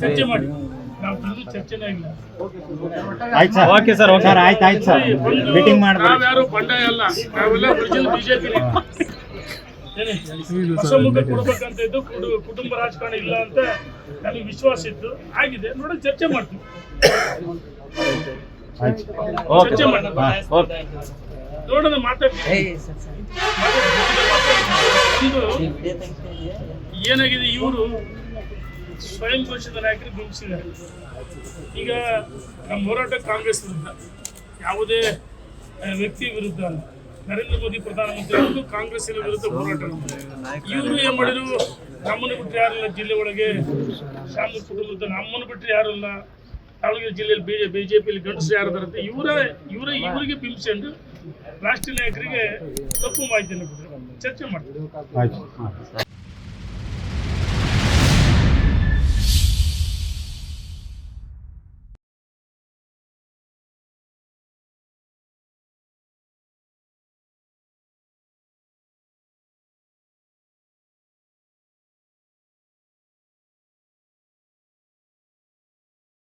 ಚರ್ಚೆ ಮಾಡಿ. ನಾವು ತಂದು ಚರ್ಚೆನೇ ಇಲ್ಲ. ಆಯ್ತು ಸರ್. ಓಕೆ ಸರ್ ಸರ್ ಆಯ್ತು ಆಯ್ತು ಸರ್. ಮೀಟಿಂಗ್ ಮಾಡ್ಬೇಕು ನಾವ್ಯಾರು ಬಂಡಾಯ ಅಲ್ಲ. ನಾವೆಲ್ಲ ಒರಿಜಿನಲ್ ಬಿಜೆಪಿ ಹೊಸ ಮುಖ ಕೊಡ್ಬೇಕಂತ ಇದ್ದು ಕುಟು- ಕುಟುಂಬ ರಾಜಕಾರಣ ಇಲ್ಲ ಅಂತ ನನಗೆ ವಿಶ್ವಾಸ ಇತ್ತು. ಆಗಿದೆ. ನೋಡಿ ಚರ್ಚೆ ಮಾಡ್ತೀವಿ. ಚರ್ಚೆ ಮಾಡೋಣ. ಓಕೆ. ನೋಡೋಣ ಮಾತಾಡ್ತೀವಿ ಏನಾಗಿದೆ ಇವರು? ಸ್ವಯಂ ಘೋಷಿತ ನಾಯಕರು ಬಿಂಬಿಸಿದ್ದಾರೆ. ಈಗ ನಮ್ಮ ಹೋರಾಟ ಕಾಂಗ್ರೆಸ್ ವಿರುದ್ಧ, ಯಾವುದೇ ವ್ಯಕ್ತಿ ವಿರುದ್ಧ ಅಲ್ಲ. ನರೇಂದ್ರ ಮೋದಿ ಪ್ರಧಾನಮಂತ್ರಿ ಕಾಂಗ್ರೆಸ್ಸಿನ ವಿರುದ್ಧ ಹೋರಾಟ ಇವರು ಏನ್ ಮಾಡಿದ್ರು? ನಮ್ಮನ್ನು ಬಿಟ್ಟರೆ ಯಾರಿಲ್ಲ ಜಿಲ್ಲೆ ಒಳಗೆ ಶಾಮೂರ್ ಕುಟುಂಬದ ನಮ್ಮನ್ನು ಬಿಟ್ಟರೆ ಯಾರಿಲ್ಲ ದಾವಣಗೆರೆ ಜಿಲ್ಲೆಯಲ್ಲಿ ಬಿಜೆಪಿ ಬಿಜೆಪಿಯಲ್ಲಿ ಗಂಡಸರು ಯಾರಿದಾರಂತ ಇವರ ಇವರ, ಇವರಿಗೆ ಬಿಂಬಿಸ್ಕೊಂಡು ರಾಷ್ಟ್ರೀಯ ನಾಯಕರಿಗೆ ತಪ್ಪು ಮಾಹಿತಿಯನ್ನು ಚರ್ಚೆ ಮಾಡ್ತಾರೆ